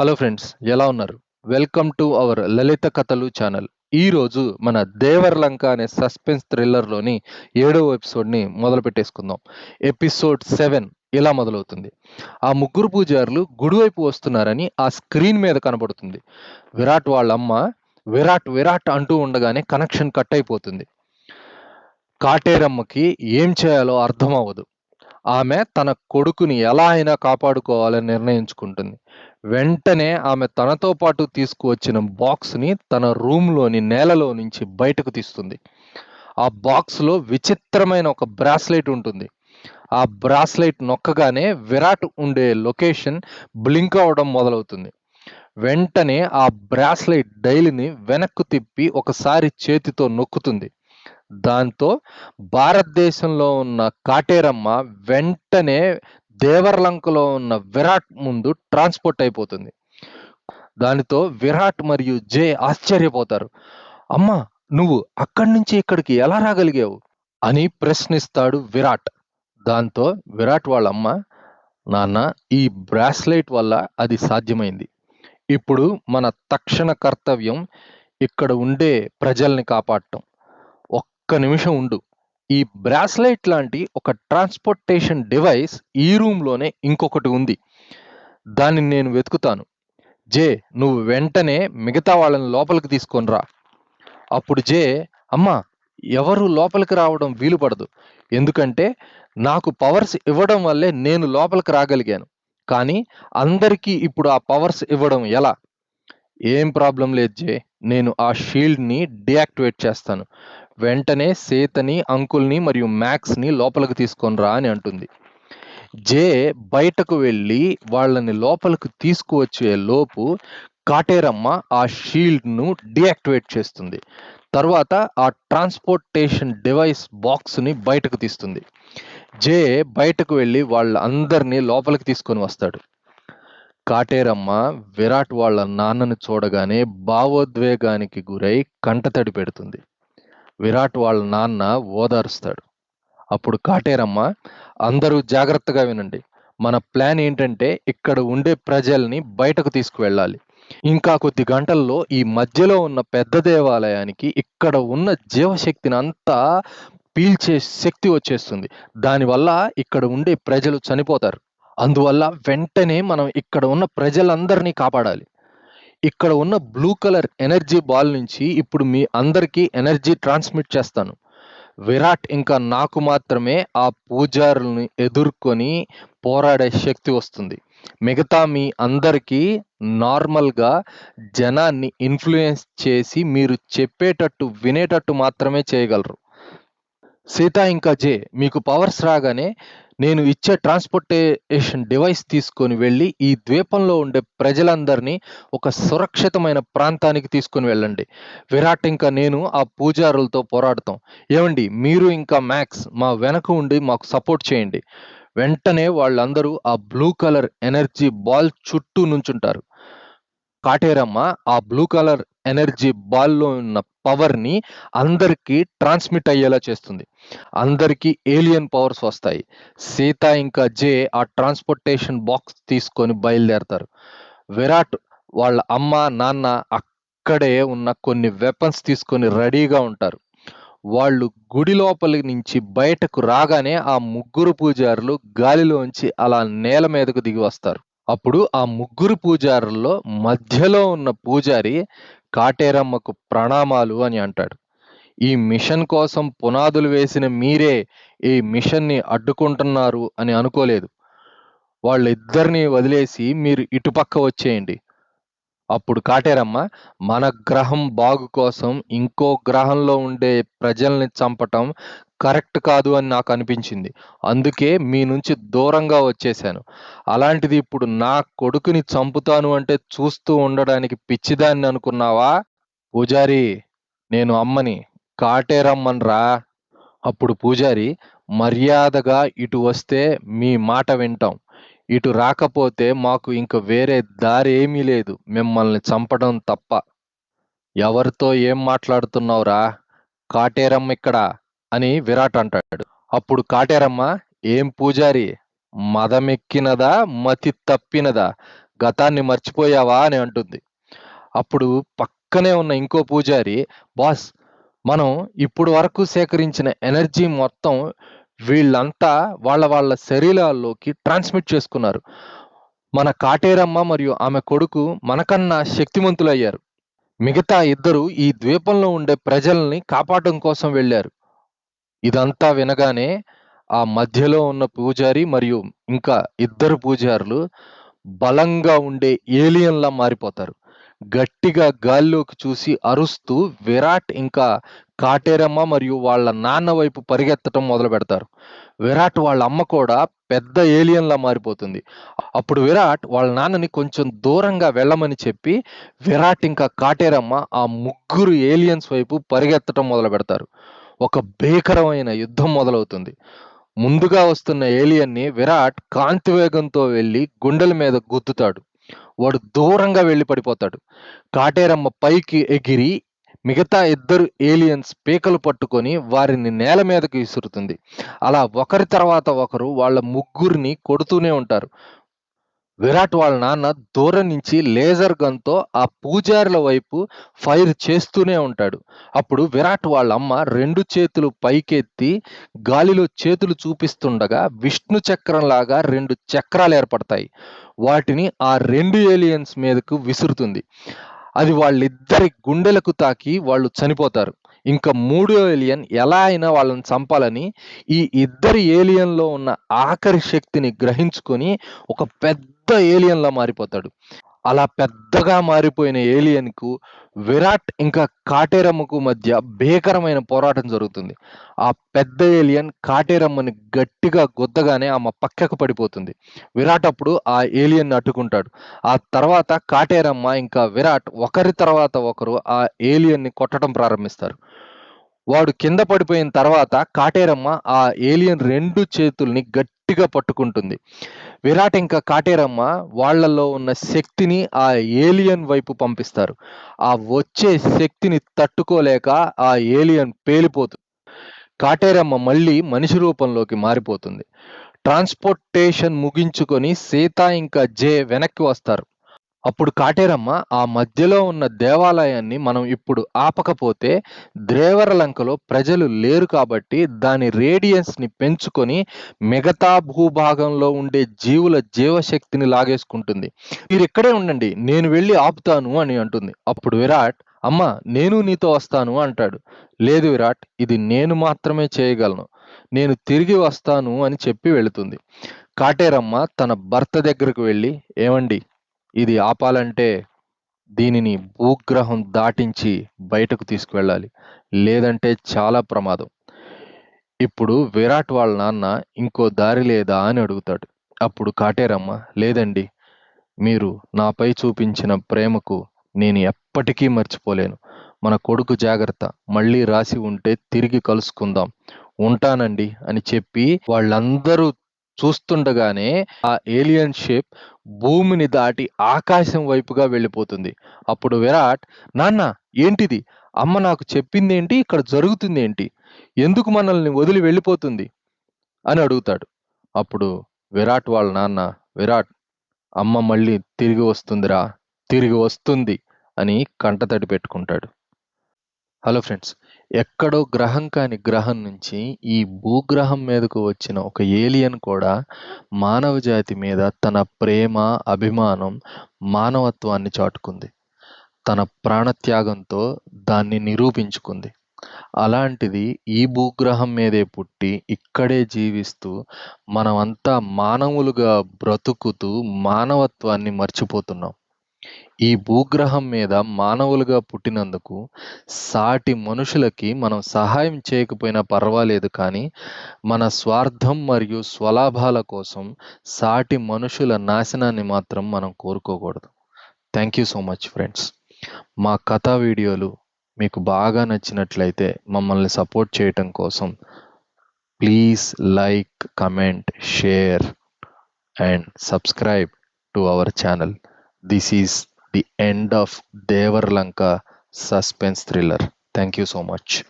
Hello friends ఎలా ఉన్నారు? Welcome to our లలిత కథలు ఛానల్. ఈ రోజు మన దేవర్లంక అనే సస్పెన్స్ థ్రిల్లర్లోని ఏడవ ఎపిసోడ్ని మొదలు పెట్టేసుకుందాం. ఎపిసోడ్ సెవెన్ ఇలా మొదలవుతుంది. ఆ ముగ్గురు పూజారులు గుడివైపు వస్తున్నారని ఆ స్క్రీన్ మీద కనబడుతుంది. విరాట్ వాళ్ళ అమ్మ విరాట్ విరాట్ అంటూ ఉండగానే కనెక్షన్ కట్ అయిపోతుంది. కాటేరమ్మకి ఏం చేయాలో అర్థం అవ్వదు. ఆమె తన కొడుకుని ఎలా అయినా కాపాడుకోవాలని నిర్ణయించుకుంటుంది. వెంటనే ఆమె తనతో పాటు తీసుకువచ్చిన బాక్స్ని తన రూమ్లోని నేలలో నుంచి బయటకు తీస్తుంది. ఆ బాక్స్లో విచిత్రమైన ఒక బ్రాస్లెట్ ఉంటుంది. ఆ బ్రాస్లెట్ నొక్కగానే విరాట్ ఉండే లొకేషన్ బ్లింక్ అవడం మొదలవుతుంది. వెంటనే ఆ బ్రాస్లెట్ డైలీని వెనక్కు తిప్పి ఒకసారి చేతితో నొక్కుతుంది. దాంతో భారతదేశంలో ఉన్న కాటేరమ్మ వెంటనే దేవర్లంకలో ఉన్న విరాట్ ముందు ట్రాన్స్పోర్ట్ అయిపోతుంది. దానితో విరాట్ మరియు జే ఆశ్చర్యపోతారు. అమ్మా నువ్వు అక్కడి నుంచి ఇక్కడికి ఎలా రాగలిగావు? అని ప్రశ్నిస్తాడు విరాట్. దాంతో విరాట్ వాళ్ళ అమ్మ నాన్న ఈ బ్రాస్లెట్ వల్ల అది సాధ్యమైంది. ఇప్పుడు మన తక్షణ కర్తవ్యం ఇక్కడ ఉండే ప్రజల్ని కాపాడటం. ఒక్క నిమిషం ఉండు. ఈ బ్రాస్లైట్ లాంటి ఒక ట్రాన్స్పోర్టేషన్ డివైస్ ఈ రూమ్లోనే ఇంకొకటి ఉంది. దాన్ని నేను వెతుకుతాను. జే నువ్వు వెంటనే మిగతా వాళ్ళని లోపలికి తీసుకొని రా. అప్పుడు జే అమ్మా ఎవరు లోపలికి రావడం వీలు పడదు. ఎందుకంటే నాకు పవర్స్ ఇవ్వడం వల్లే నేను లోపలికి రాగలిగాను. కానీ అందరికీ ఇప్పుడు ఆ పవర్స్ ఇవ్వడం ఎలా? ఏం ప్రాబ్లం లేదు జే. నేను ఆ షీల్డ్ని డియాక్టివేట్ చేస్తాను. వెంటనే సీతని అంకుల్ని మరియు మ్యాక్స్ని లోపలికి తీసుకొని రా అని అంటుంది. జే బయటకు వెళ్ళి వాళ్ళని లోపలికి తీసుకువచ్చే లోపు కాటేరమ్మ ఆ షీల్డ్ను డియాక్టివేట్ చేస్తుంది. తర్వాత ఆ ట్రాన్స్పోర్టేషన్ డివైస్ బాక్స్ని బయటకు తీస్తుంది. జే బయటకు వెళ్ళి వాళ్ళ అందరినీ లోపలికి తీసుకొని వస్తాడు. కాటేరమ్మ విరాట్ వాళ్ళ నాన్నను చూడగానే భావోద్వేగానికి గురై కంటతడి పెడుతుంది. విరాట్ వాళ్ళ నాన్న ఓదారుస్తాడు. అప్పుడు కాటేరమ్మ అందరూ జాగ్రత్తగా వినండి. మన ప్లాన్ ఏంటంటే ఇక్కడ ఉండే ప్రజల్ని బయటకు తీసుకువెళ్ళాలి. ఇంకా కొద్ది గంటల్లో ఈ మధ్యలో ఉన్న పెద్ద దేవాలయానికి ఇక్కడ ఉన్న జీవశక్తిని అంతా పీల్చే శక్తి వచ్చేస్తుంది. దానివల్ల ఇక్కడ ఉండే ప్రజలు చనిపోతారు. అందువల్ల వెంటనే మనం ఇక్కడ ఉన్న ప్రజలందరినీ కాపాడాలి. ఇక్కడ ఉన్న బ్లూ కలర్ ఎనర్జీ బాల్ నుంచి ఇప్పుడు మీ అందరికీ ఎనర్జీ ట్రాన్స్మిట్ చేస్తాను. విరాట్ ఇంకా నాకు మాత్రమే ఆ పూజారుల్ని ఎదుర్కొని పోరాడే శక్తి వస్తుంది. మిగతా మీ అందరికీ నార్మల్గా జనాన్ని ఇన్ఫ్లుయెన్స్ చేసి మీరు చెప్పేటట్టు వినేటట్టు మాత్రమే చేయగలరు. సీత ఇంకా జే మీకు పవర్స్ రాగానే నేను ఇచ్చే ట్రాన్స్పోర్టేషన్ డివైస్ తీసుకొని వెళ్ళి ఈ ద్వీపంలో ఉండే ప్రజలందరినీ ఒక సురక్షితమైన ప్రాంతానికి తీసుకొని వెళ్ళండి. విరాట్ ఇంకా నేను ఆ పూజారులతో పోరాడతాం. ఏమండి? మీరు ఇంకా మ్యాక్స్ మా వెనక ఉండి మాకు సపోర్ట్ చేయండి. వెంటనే వాళ్ళందరూ ఆ బ్లూ కలర్ ఎనర్జీ బాల్ చుట్టూ నుంచుంటారు. కాటేరమ్మ ఆ బ్లూ కలర్ ఎనర్జీ బాల్లో ఉన్న పవర్ని అందరికీ ట్రాన్స్మిట్ అయ్యేలా చేస్తుంది. అందరికీ ఏలియన్ పవర్స్ వస్తాయి. సీత ఇంకా జే ఆ ట్రాన్స్పోర్టేషన్ బాక్స్ తీసుకొని బయలుదేరతారు. విరాట్ వాళ్ళ అమ్మ నాన్న అక్కడే ఉన్న కొన్ని వెపన్స్ తీసుకొని రెడీగా ఉంటారు. వాళ్ళు గుడి లోపలి నుంచి బయటకు రాగానే ఆ ముగ్గురు పూజారులు గాలిలోంచి అలా నేల మీదకు దిగి వస్తారు. అప్పుడు ఆ ముగ్గురు పూజారుల్లో మధ్యలో ఉన్న పూజారి కాటేరమ్మకు ప్రణామాలు అని అంటాడు. ఈ మిషన్ కోసం పునాదులు వేసిన మీరే ఈ మిషన్ని అడ్డుకుంటున్నారు అని అనుకోలేదు. వాళ్ళిద్దరిని వదిలేసి మీరు ఇటుపక్క వచ్చేయండి. అప్పుడు కాటేరమ్మ మన గ్రహం బాగు కోసం ఇంకో గ్రహంలో ఉండే ప్రజల్ని చంపటం కరెక్ట్ కాదు అని నాకు అనిపించింది. అందుకే మీ నుంచి దూరంగా వచ్చేసాను. అలాంటిది ఇప్పుడు నా కొడుకుని చంపుతాను అంటే చూస్తూ ఉండడానికి పిచ్చిదాన్ని అనుకున్నావా? పూజారి నేను అమ్మని కాటేరమ్మన్రా అప్పుడు పూజారి మర్యాదగా ఇటు వస్తే మీ మాట వింటాం. ఇటు రాకపోతే మాకు ఇంక వేరే దారి ఏమీ లేదు. మిమ్మల్ని చంపడం తప్ప. ఎవరితో ఏం మాట్లాడుతున్నావురా? కాటేరమ్మ ఇక్కడ. అని విరాట్ అంటాడు. అప్పుడు కాటేరమ్మ ఏం పూజారి మదమెక్కినదా మతి తప్పినదా? గతాన్ని మర్చిపోయావా? అని అంటుంది. అప్పుడు పక్కనే ఉన్న ఇంకో పూజారి బాస్ మనం ఇప్పుడు వరకు సేకరించిన ఎనర్జీ మొత్తం వీళ్ళంతా వాళ్ళ వాళ్ళ శరీరాల్లోకి ట్రాన్స్మిట్ చేసుకున్నారు. మన కాటేరమ్మ మరియు ఆమె కొడుకు మనకన్నా శక్తిమంతులయ్యారు. మిగతా ఇద్దరు ఈ ద్వీపంలో ఉండే ప్రజల్ని కాపాడడం కోసం వెళ్ళారు. ఇదంతా వినగానే ఆ మధ్యలో ఉన్న పూజారి మరియు ఇంకా ఇద్దరు పూజారులు బలంగా ఉండే ఏలియన్లా మారిపోతారు. గట్టిగా గాల్లోకి చూసి అరుస్తూ విరాట్ ఇంకా కాటేరమ్మ మరియు వాళ్ళ నాన్న వైపు పరిగెత్తడం మొదలు పెడతారు. విరాట్ వాళ్ళ అమ్మ కూడా పెద్ద ఏలియన్లా మారిపోతుంది. అప్పుడు విరాట్ వాళ్ళ నాన్నని కొంచెం దూరంగా వెళ్ళమని చెప్పి విరాట్ ఇంకా కాటేరమ్మ ఆ ముగ్గురు ఏలియన్స్ వైపు పరిగెత్తడం మొదలు పెడతారు. ఒక భీకరమైన యుద్ధం మొదలవుతుంది. ముందుగా వస్తున్న ఏలియన్ని విరాట్ కాంతి వేగంతో వెళ్ళి గుండెల మీద గుద్దుతాడు. వాడు దూరంగా వెళ్ళి పడిపోతాడు. కాటేరమ్మ పైకి ఎగిరి మిగతా ఇద్దరు ఏలియన్స్ పీకలు పట్టుకొని వారిని నేల మీదకి విసురుతుంది. అలా ఒకరి తర్వాత ఒకరు వాళ్ళ ముగ్గురిని కొడుతూనే ఉంటారు. విరాట్ వాళ్ళ నాన్న దూరం నుంచి లేజర్ గన్తో ఆ పూజారుల వైపు ఫైర్ చేస్తూనే ఉంటాడు. అప్పుడు విరాట్ వాళ్ళ అమ్మ రెండు చేతులు పైకెత్తి గాలిలో చేతులు చూపిస్తుండగా విష్ణు చక్రం లాగా రెండు చక్రాలు ఏర్పడతాయి. వాటిని ఆ రెండు ఏలియన్స్ మీదకు విసురుతుంది. అది వాళ్ళిద్దరి గుండెలకు తాకి వాళ్ళు చనిపోతారు. ఇంకా మూడో ఏలియన్ ఎలా అయినా వాళ్ళని చంపాలని ఈ ఇద్దరి ఏలియన్లో ఉన్న ఆఖరి శక్తిని గ్రహించుకొని ఒక పెద్ద ఏలియన్లా మారిపోతాడు. అలా పెద్దగా మారిపోయిన ఏలియన్కు విరాట్ ఇంకా కాటేరమ్మకు మధ్య భీకరమైన పోరాటం జరుగుతుంది. ఆ పెద్ద ఏలియన్ కాటేరమ్మని గట్టిగా గుద్దగానే ఆమె పక్కకు పడిపోతుంది. విరాట్ అప్పుడు ఆ ఏలియన్ అడ్డుకుంటాడు. ఆ తర్వాత కాటేరమ్మ ఇంకా విరాట్ ఒకరి తర్వాత ఒకరు ఆ ఏలియన్ని కొట్టడం ప్రారంభిస్తారు. వాడు కింద పడిపోయిన తర్వాత కాటేరమ్మ ఆ ఏలియన్ రెండు చేతుల్ని గట్టిగా పట్టుకుంటుంది. విరాట్ ఇంకా కాటేరమ్మ వాళ్ళలో ఉన్న శక్తిని ఆ ఏలియన్ వైపు పంపిస్తారు. ఆ వచ్చే శక్తిని తట్టుకోలేక ఆ ఏలియన్ పేలిపోతుంది కాటేరమ్మ మళ్ళీ మనిషి రూపంలోకి మారిపోతుంది. ట్రాన్స్పోర్టేషన్ ముగించుకొని సీత ఇంకా జే వెనక్కి వస్తారు. అప్పుడు కాటేరమ్మ ఆ మధ్యలో ఉన్న దేవాలయాన్ని మనం ఇప్పుడు ఆపకపోతే ద్రేవరలంకలో ప్రజలు లేరు కాబట్టి దాని రేడియన్స్ని పెంచుకొని మిగతా భూభాగంలో ఉండే జీవుల జీవశక్తిని లాగేసుకుంటుంది. మీరు ఇక్కడే ఉండండి నేను వెళ్ళి ఆపుతాను అని అంటుంది. అప్పుడు విరాట్ అమ్మ నేను నీతో వస్తాను అంటాడు. లేదు విరాట్ ఇది నేను మాత్రమే చేయగలను. నేను తిరిగి వస్తాను అని చెప్పి వెళుతుంది. కాటేరమ్మ తన భర్త దగ్గరకు వెళ్ళి ఏమండి ఇది ఆపాలంటే దీనిని భూగ్రహం దాటించి బయటకు తీసుకువెళ్ళాలి. లేదంటే చాలా ప్రమాదం. ఇప్పుడు విరాట్ వాళ్ళ నాన్న ఇంకో దారి లేదా అని అడుగుతాడు. అప్పుడు కాటేరమ్మ లేదండి మీరు నాపై చూపించిన ప్రేమకు నేను ఎప్పటికీ మర్చిపోలేను. మన కొడుకు జాగ్రత్త. మళ్ళీ రాసి ఉంటే తిరిగి కలుసుకుందాం. ఉంటానండి అని చెప్పి వాళ్ళందరూ చూస్తుండగానే ఆ ఏలియన్ షేప్ భూమిని దాటి ఆకాశం వైపుగా వెళ్ళిపోతుంది. అప్పుడు విరాట్ నాన్న ఏంటిది? అమ్మ నాకు చెప్పింది ఏంటి ఇక్కడ జరుగుతుంది ఏంటి ఎందుకు మనల్ని వదిలి వెళ్ళిపోతుంది? అని అడుగుతాడు. అప్పుడు విరాట్ వాళ్ళ నాన్న విరాట్ అమ్మ మళ్ళీ తిరిగి వస్తుందిరా తిరిగి వస్తుంది అని కంటతడి పెట్టుకుంటాడు. హలో ఫ్రెండ్స్ ఎక్కడో గ్రహం కాని గ్రహం నుంచి ఈ భూగ్రహం మీదకు వచ్చిన ఒక ఏలియన్ కూడా మానవ జాతి మీద తన ప్రేమ అభిమానం మానవత్వాన్ని చాటుకుంది. తన ప్రాణత్యాగంతో దాన్ని నిరూపించుకుంది. అలాంటిది ఈ భూగ్రహం మీదే పుట్టి ఇక్కడే జీవిస్తూ మనమంతా మానవులుగా బ్రతుకుతూ మానవత్వాన్ని మర్చిపోతున్నాం. ఈ భూగ్రహం మీద మానవులుగా పుట్టినందుకు సాటి మనుషులకి మనం సహాయం చేయకపోయినా పర్వాలేదు కానీ మన స్వార్థం మరియు స్వలాభాల కోసం సాటి మనుషుల నాశనాన్ని మాత్రం మనం కోరుకోకూడదు. Thank you so much friends మా కథా వీడియోలు మీకు బాగా నచ్చినట్లయితే మమ్మల్ని సపోర్ట్ చేయటం కోసం please like comment share and subscribe to our channel this is the end of Devarlanka suspense thriller. Thank you so much.